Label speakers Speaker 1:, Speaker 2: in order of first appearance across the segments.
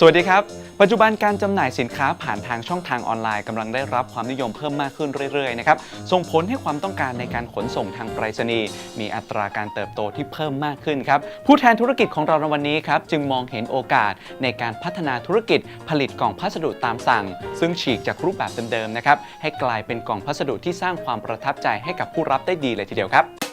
Speaker 1: สวัสดีครับ ปัจจุบันการจำหน่ายสินค้าผ่านทางช่องทางออนไลน์กำลังได้รับความนิยมเพิ่มมากขึ้นเรื่อยๆนะครับส่งผลให้ความต้องการในการขนส่งทางไปรษณีย์มีอัตราการเติบโตที่เพิ่มมากขึ้นครับผู้แทนธุรกิจของเราในวันนี้ครับจึงมองเห็นโอกาสในการพัฒนาธุรกิจผลิตกล่องพัสดุตามสั่ง ซึ่งฉีกจากรูปแบบเดิมๆนะครับให้กลายเป็นกล่องพัสดุที่สร้างความประทับใจให้กับผู้รับได้ดีเลยทีเดียวครับ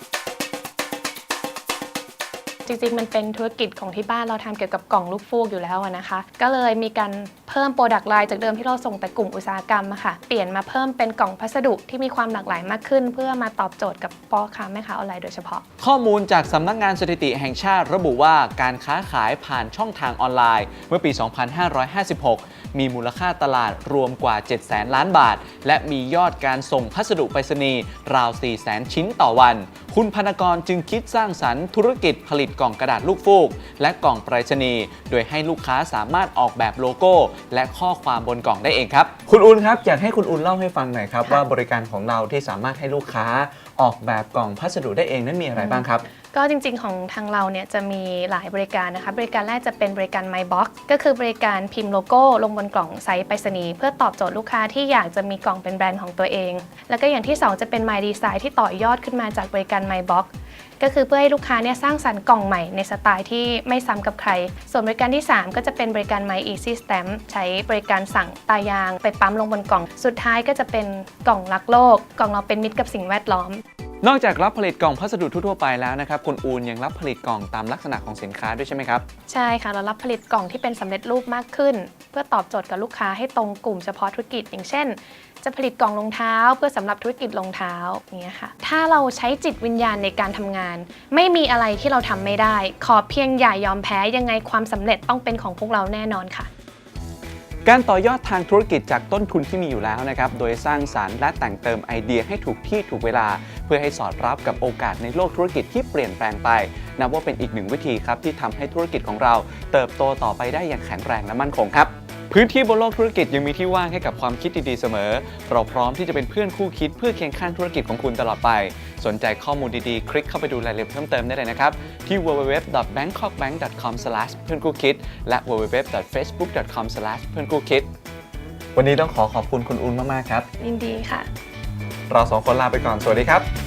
Speaker 2: จริงๆ มันเป็นธุรกิจของที่บ้านเราทำเกี่ยวกับกล่องลูกฟูกอยู่แล้วนะคะ ก็เลยมีการเพิ่มโปรดักต์ไลน์จากเดิมที่เราส่งแต่กลุ่มอุตสาหกรรมอะค่ะ เปลี่ยนมาเพิ่มเป็นกล่องพัสดุที่มีความหลากหลายมากขึ้น เพื่อมาตอบโจทย์กับพ่อค้าแม่ค้าออนไลน์โดยเฉพาะ
Speaker 1: ข้อมูลจากสำนักงานสถิติแห่งชาติระบุว่าการค้าขายผ่านช่องทางออนไลน์ เมื่อปี 2556 มีมูลค่าตลาดรวมกว่า7แสนล้านบาท และมียอดการส่งพัสดุไปรษณีย์ราว4แสนชิ้นต่อวัน คุณพนกรจึงคิดสร้างสรรค์ธุรกิจผลิตกล่องกระดาษลูกฟูก และกล่องไปรษณีย์โดยให้ลูกค้าสามารถออกแบบโลโก้ และข้อความบนกล่องได้เองครับ คุณอุ่นครับอยากให้คุณอุ่นเล่าให้ฟังหน่อยครับ
Speaker 2: ค่ะ
Speaker 1: ว่าบริการของเราที่สามารถให้ลูกค้าออกแบบกล่องพัสดุได้เองนั้นมีอะไรบ้างครับ
Speaker 2: ก็จริงๆของทางเราเนี่ยจะมีหลายบริการนะคะ บริการแรกจะเป็นบริการ MyBox ก็คือบริการพิมพ์โลโก้ ลงบนกล่องไซส์ไปรษณีย์เพื่อตอบโจทย์ลูกค้าที่อยากจะมีกล่องเป็นแบรนด์ของตัวเอง แล้วก็อย่างที่ 2 จะเป็น My Design ที่ต่อยอดขึ้นมาจากบริการ MyBox ก็คือเพื่อให้ลูกค้าเนี่ยสร้างสรรค์กล่องใหม่ในสไตล์ที่ไม่ซ้ำกับใคร ส่วนบริการที่ 3 ก็จะเป็นบริการ My Easy Stamp ใช้บริการสั่งตายาง ไปปั๊มลงบนกล่อง สุดท้ายก็จะเป็นกล่องรักโลก กล่องเราเป็นมิตรกับสิ่งแวดล้อม
Speaker 1: นอกจากรับผลิตกล่องพัสดุทั่วๆไปแล้วนะครับคุณอูนยังรับผลิตกล่องตามลักษณะของสินค้าด้วยใช่ไหมครับ
Speaker 2: ใช่ค่ะ เรารับผลิตกล่องที่เป็นสำเร็จรูปมากขึ้น เพื่อตอบโจทย์กับลูกค้าให้ตรงกลุ่มเฉพาะธุรกิจ อย่างเช่น จะผลิตกล่องรองเท้า เพื่อสำหรับธุรกิจรองเท้าอย่างเงี้ยค่ะถ้าเราใช้จิตวิญญาณในการทำงาน ไม่มีอะไรที่เราทำไม่ได้ ขอเพียงอย่ายอมแพ้ยังไงความสำเร็จต้องเป็นของพวกเราแน่นอนค่ะ
Speaker 1: การต่อยอดทางธุรกิจจากต้นทุนที่มีอยู่แล้วนะครับ โดยสร้างสารรค์และแต่งเติมไอเดียให้ถูกที่ถูกเวลา เพื่อให้สอดรับกับโอกาสในโลกธุรกิจที่เปลี่ยนแปลงไป นับว่าเป็นอีกหนึ่งวิธีครับที่ทำให้ธุรกิจของเรา เติบโตต่อไปได้อย่างแข็งแรงและมั่นคงครับพื้นที่บนโลกธุรกิจยังมีที่ว่างให้กับความคิดดีๆเสมอ เราพร้อมที่จะเป็นเพื่อนคู่คิดเพื่อเคียงข้างธุรกิจของคุณตลอดไป สนใจข้อมูลดีๆ คลิกเข้าไปดูรายละเอียดเพิ่มเติมได้เลยนะครับ ที่ www.bangkokbank.com เพื่อนคู่คิด และ www.facebook.com เพื่อนคู่คิด วันนี้ต้องขอขอบคุณคุณอุ่นมากๆครับ
Speaker 2: ยินดีค่ะ
Speaker 1: เราสองคนลาไปก่อนสวัสดีครับ